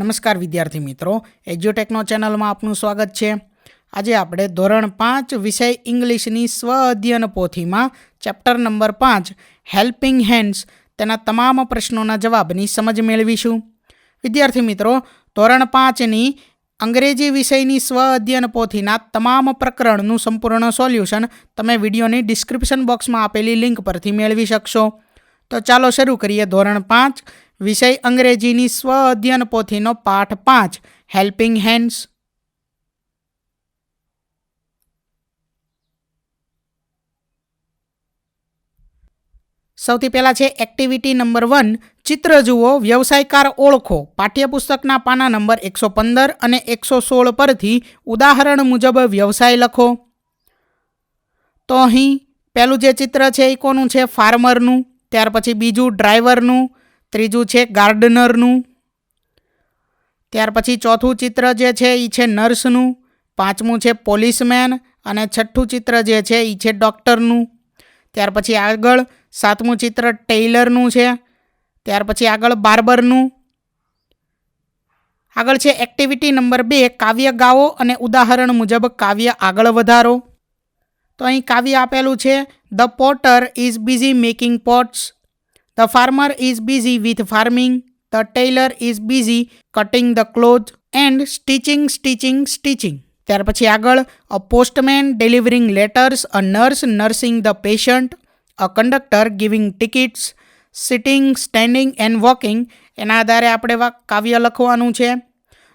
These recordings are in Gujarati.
નમસ્કાર વિદ્યાર્થી મિત્રો, એજ્યુટેકનો ચેનલમાં આપનું સ્વાગત છે. આજે આપણે ધોરણ પાંચ વિષય ઇંગ્લિશની સ્વ અધ્યયન પોથીમાં ચેપ્ટર નંબર પાંચ, હેલ્પિંગ હેન્ડ્સ, તેના તમામ પ્રશ્નોના જવાબની સમજ મેળવીશું. વિદ્યાર્થી મિત્રો, ધોરણ પાંચની અંગ્રેજી વિષયની સ્વ અધ્યયન પોથીના તમામ પ્રકરણનું સંપૂર્ણ સોલ્યુશન તમે વિડીયોની ડિસ્ક્રિપ્શન બોક્સમાં આપેલી લિંક પરથી મેળવી શકશો. તો ચાલો શરૂ કરીએ ધોરણ પાંચ વિષય અંગ્રેજીની સ્વ અધ્યયન પોથીનો પાઠ પાંચ હેલ્પિંગ હેન્ડ્સ સૌથી પહેલાં છે એક્ટિવિટી નંબર વન ચિત્ર જુઓ, વ્યવસાયકાર ઓળખો. પાઠ્યપુસ્તકના પાના નંબર એકસો પંદર અને એકસો સોળ પરથી ઉદાહરણ મુજબ વ્યવસાય લખો. તો અહીં પહેલું જે ચિત્ર છે એ કોનું છે? ફાર્મરનું ત્યાર પછી બીજું ડ્રાઈવરનું ત્રીજું છે ગાર્ડનરનું. ત્યાર પછી ચોથું ચિત્ર જે છે એ છે નર્સનું. પાંચમું છે પોલીસમેન અને છઠ્ઠું ચિત્ર જે છે એ છે ડૉક્ટરનું. ત્યાર પછી આગળ સાતમું ચિત્ર ટેઇલરનું છે. ત્યાર પછી આગળ બાર્બરનું. આગળ છે એક્ટિવિટી નંબર બે, કાવ્ય ગાઓ અને ઉદાહરણ મુજબ કાવ્ય આગળ વધારો. તો અહીં કાવ્ય આપેલું છે, the potter is busy making pots. The farmer is busy with farming the tailor is busy cutting the cloth and stitching stitching stitching. ત્યાર પછી આગળ a postman delivering letters a nurse nursing the patient a conductor giving tickets sitting standing and walking એના આધારે આપણે કાવ્ય લખવાનું છે.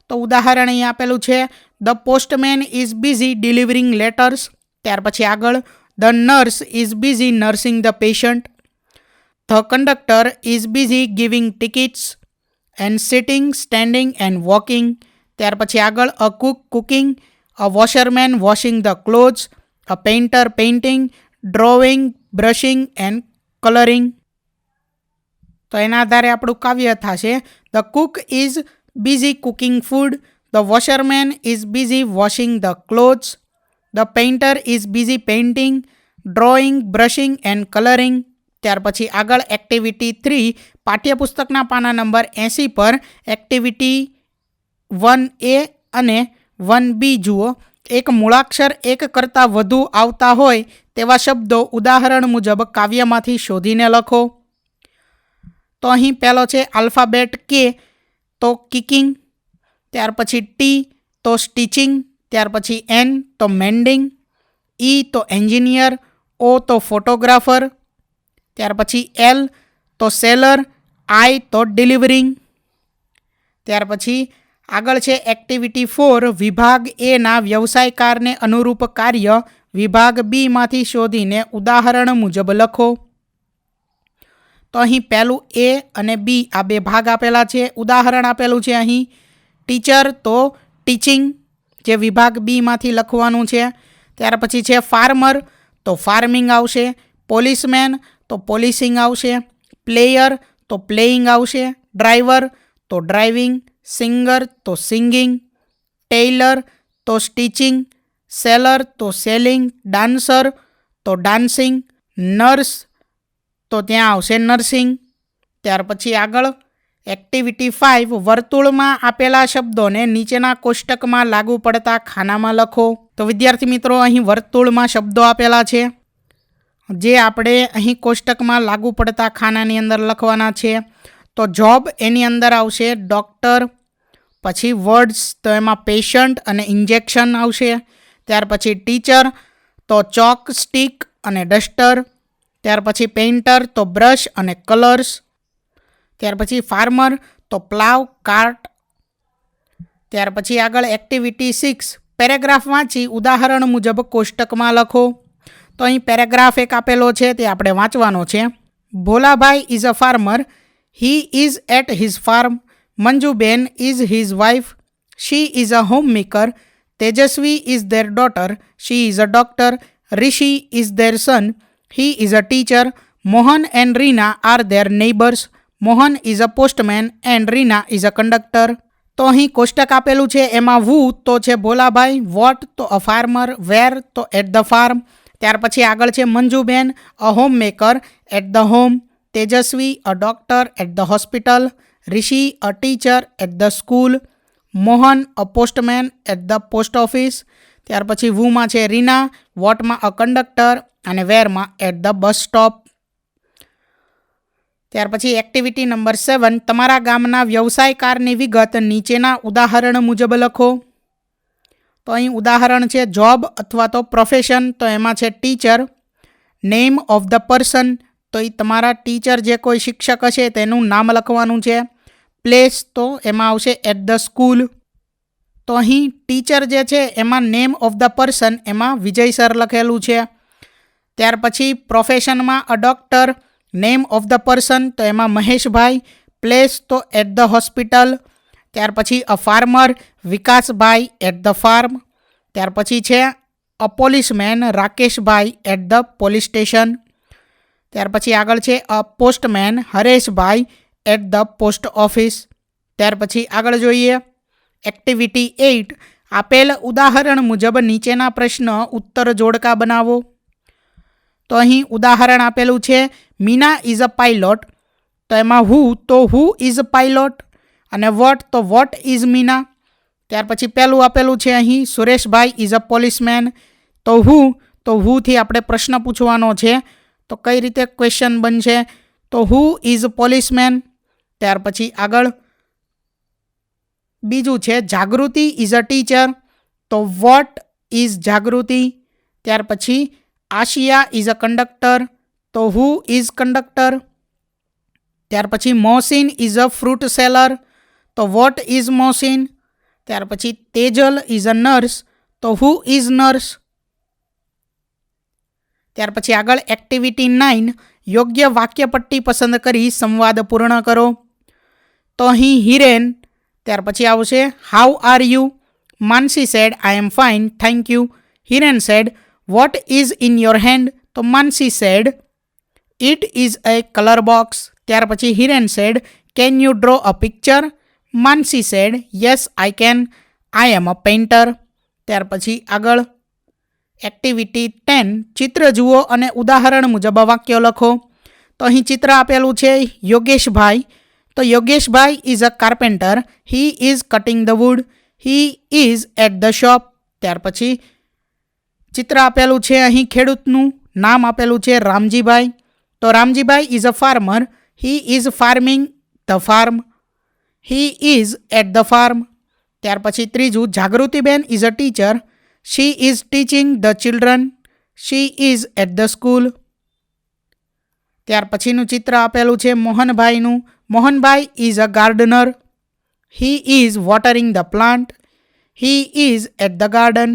તો ઉદાહરણ અહીં આપેલું છે. The postman is busy delivering letters ત્યાર પછી આગળ the nurse is busy nursing the patient the conductor is busy giving tickets and sitting standing and walking ત્યાર પછી આગળ a cook cooking a washerman washing the clothes a painter painting drawing brushing and colouring તો એના આધારે આપણું કાવ્ય થશે. The cook is busy cooking food the washerman is busy washing the clothes the painter is busy painting drawing brushing and colouring ત્યાર પછી આગળ એક્ટિવિટી થ્રી પાઠ્યપુસ્તકના પાના નંબર એંસી પર એક્ટિવિટી વન એ અને વન બી જુઓ. એક મૂળાક્ષર એક કરતાં વધુ આવતા હોય તેવા શબ્દો ઉદાહરણ મુજબ કાવ્યમાંથી શોધીને લખો. તો અહીં પહેલો છે આલ્ફાબેટ કે તો કિકિંગ ત્યાર પછી ટી તો સ્ટિચિંગ ત્યાર પછી એન તો મેન્ડિંગ ઈ તો એન્જિનિયર ઓ તો ફોટોગ્રાફર ત્યાર પછી એલ તો સેલર, આઈ તો ડિલિવરિંગ. ત્યાર પછી આગળ છે એક્ટિવિટી ફોર, વિભાગ એના વ્યવસાયકારને અનુરૂપ કાર્ય, વિભાગ બીમાંથી શોધીને ઉદાહરણ મુજબ લખો. તો અહીં પહેલું એ અને બી આ બે ભાગ આપેલા છે, ઉદાહરણ આપેલું છે અહીં. ટીચર તો ટીચિંગ, જે વિભાગ બીમાંથી લખવાનું છે. ત્યાર પછી છે ફાર્મર, તો ફાર્મિંગ આવશે. પોલીસમેન તો પોલિસિંગ આવશે, પ્લેયર તો પ્લેઇંગ આવશે, ડ્રાઈવર તો ડ્રાઇવિંગ, સિંગર તો સિંગિંગ ટેઇલર તો સ્ટિચિંગ, સેલર તો સેલિંગ, ડાન્સર તો ડાન્સિંગ, નર્સ તો ત્યાં આવશે નર્સિંગ. ત્યાર પછી આગળ, એક્ટિવિટી ફાઇવ, વર્તુળમાં આપેલા શબ્દોને નીચેના કોષ્ટકમાં લાગુ પડતા ખાનામાં લખો. તો વિદ્યાર્થી મિત્રો, અહીં વર્તુળમાં શબ્દો આપેલા છે. જે આપણે અહીં કોષ્ટકમાં લાગુ પડતા ખાનાની અંદર લખવાના છે. તો જોબ એની અંદર આવશે ડૉક્ટર પછી વર્ડ્સ તો એમાં પેશન્ટ અને ઇન્જેક્શન આવશે. ત્યાર પછી ટીચર તો ચોક સ્ટીક અને ડસ્ટર ત્યાર પછી પેઇન્ટર તો બ્રશ અને કલર્સ ત્યાર પછી ફાર્મર તો પ્લાવ કાર્ટ ત્યાર પછી આગળ એક્ટિવિટી સિક્સ પેરેગ્રાફ વાંચી, ઉદાહરણ મુજબ કોષ્ટકમાં લખો. તો અહીં પેરેગ્રાફ એક આપેલો છે, તે આપણે વાંચવાનો છે. Bholabhai is a farmer he is at his farm Manjuben is his wife she is a home maker Tejasvi is their daughter she is a doctor Rishi is their son he is a teacher Mohan and Reena are their neighbours Mohan is a postman and Reena is a conductor તો અહીં કોષ્ટક આપેલું છે, એમાં વુ તો છે ભોલાભાઈ વોટ તો અ ફાર્મર વેર તો એટ ધ ફાર્મ ત્યાર પછી આગળ છે Manjuben a home maker at the home Tejasvi a doctor at the hospital Rishi a teacher at the school Mohan a postman at the post office ત્યાર પછી વુમાં છે રીના, વોટમાં અ કંડક્ટર અને વેરમાં એટ ધ બસ સ્ટોપ ત્યાર પછી એક્ટિવિટી નંબર સેવન તમારા ગામના વ્યવસાયકારની વિગત નીચેના ઉદાહરણ મુજબ લખો. તો અહીં ઉદાહરણ છે જોબ અથવા તો પ્રોફેશન તો એમાં છે teacher name of the person તો એ તમારા ટીચર જે કોઈ શિક્ષક હશે તેનું નામ લખવાનું છે. પ્લેસ તો એમાં આવશે એટ ધ સ્કૂલ તો અહીં ટીચર જે છે એમાં નેમ ઓફ ધ પર્સન એમાં વિજય સર લખેલું છે. ત્યાર પછી પ્રોફેશનમાં a doctor name of the person તો એમાં મહેશભાઈ. પ્લેસ તો એટ ધ હોસ્પિટલ ત્યાર પછી a farmer Vikasbhai at the farm ત્યાર પછી છે a policeman Rakeshbhai at the police station ત્યાર પછી આગળ છે a postman Hareshbhai at the post office ત્યાર પછી આગળ જોઈએ એક્ટિવિટી એઇટ આપેલ ઉદાહરણ મુજબ નીચેના પ્રશ્ન ઉત્તર જોડકા બનાવો. તો અહીં ઉદાહરણ આપેલું છે, મીના ઇઝ અ પાઇલોટ તો એમાં હુ તો હુ ઇઝ પાઇલોટ અને વોટ તો વોટ ઇઝ મીના. ત્યાર પછી પહેલું આપેલું છે અહીં, સુરેશભાઈ ઇઝ અ પોલીસમેન. તો હુ, તો હુથી આપણે પ્રશ્ન પૂછવાનો છે, તો કઈ રીતે ક્વેશ્ચન બનશે? તો હુ ઇઝ પોલીસમેન? ત્યાર પછી આગળ. બીજું છે, જાગૃતિ ઇઝ અ ટીચર. તો વોટ ઇઝ જાગૃતિ? ત્યાર પછી, આશિયા ઇઝ અ કંડક્ટર. તો હુ ઇઝ કંડક્ટર? ત્યાર પછી, Mohsin is a fruit seller. તો વોટ ઇઝ મોસિન? ત્યાર પછી તેજલ ઇઝ અ નર્સ, તો હુ ઇઝ નર્સ? ત્યાર પછી આગળ એક્ટિવિટી નાઇન, યોગ્ય વાક્યપટ્ટી પસંદ કરી સંવાદ પૂર્ણ કરો. તો અહીં હિરેન, ત્યાર પછી આવશે how are you Mansi said I am fine thank you Hiren said what is in your hand તો Mansi said it is a colour box ત્યાર પછી Hiren said can you draw a picture Mansi said yes I can I am a painter ત્યાર પછી આગળ એક્ટિવિટી ટેન ચિત્ર જુઓ અને ઉદાહરણ મુજબ વાક્યો લખો. તો અહીં ચિત્ર આપેલું છે યોગેશભાઈ. તો યોગેશભાઈ is a carpenter he is cutting the wood he is at the shop ત્યાર પછી ચિત્ર આપેલું છે અહીં ખેડૂતનું નામ આપેલું છે રામજીભાઈ. તો Ramjibhai is a farmer he is farming the farm he is at the farm ત્યાર પછી ત્રીજું, Jagrutiben is a teacher she is teaching the children she is at the school ત્યાર પછીનું ચિત્ર આપેલું છે મોહનભાઈનું. Mohanbhai is a gardener he is watering the plant he is at the garden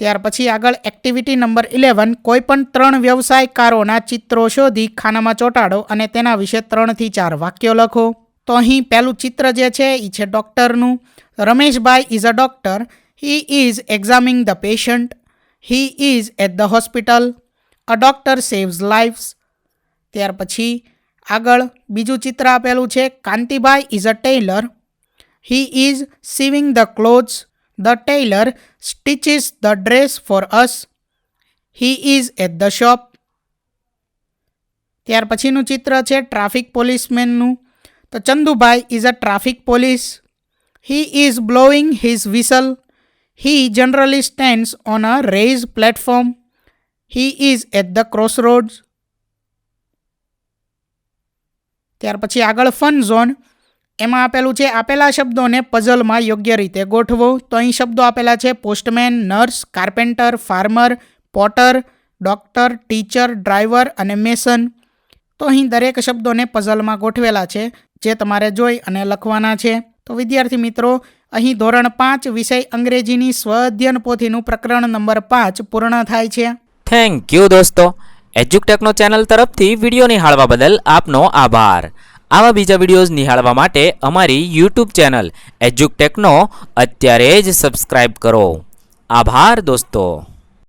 ત્યાર પછી આગળ એક્ટિવિટી નંબર ઇલેવન કોઈપણ ત્રણ વ્યવસાયકારોના ચિત્રો શોધી ખાનામાં ચોંટાડો અને તેના વિશે ત્રણથી ચાર વાક્યો લખો. તો અહીં પહેલું ચિત્ર જે છે એ છે ડૉક્ટરનું. Rameshbhai is a doctor he is examining the patient he is at the hospital a doctor saves lifes ત્યાર પછી આગળ બીજું ચિત્ર આપેલું છે. Kantibhai is a tailor he is sewing the clothes the tailor stitches the dress for us he is at the shop ત્યાર પછીનું ચિત્ર છે. ટ્રાફિક પોલીસમેનનું તો Chandubhai is a traffic police he is blowing his whistle he generally stands on a raised platform he is at the cross roads ત્યાર પછી આગળ ફન ઝોન એમાં આપેલું છે, આપેલા શબ્દોને પઝલમાં યોગ્ય રીતે ગોઠવો. તો અહીં શબ્દો આપેલા છે postman nurse carpenter farmer potter doctor teacher driver અને મેસન તો અહીં દરેક શબ્દોને પઝલમાં ગોઠવેલા છે. જે તમારે જોઈ અને લખવાના છે. તો વિદ્યાર્થી મિત્રો, અહીં ધોરણ પાંચ વિષય અંગ્રેજીની સ્વ અધ્યયન પોથીનું પ્રકરણ નંબર પાંચ પૂર્ણ થાય છે. થેન્ક યુ દોસ્તો. એજ્યુકટેકનો ચેનલ તરફથી વીડિયો નિહાળવા બદલ આપનો આભાર. આવા બીજા વિડીયોઝ નિહાળવા માટે અમારી યુટ્યુબ ચેનલ એજ્યુકટેકનો અત્યારે જ સબસ્ક્રાઈબ કરો. આભાર દોસ્તો.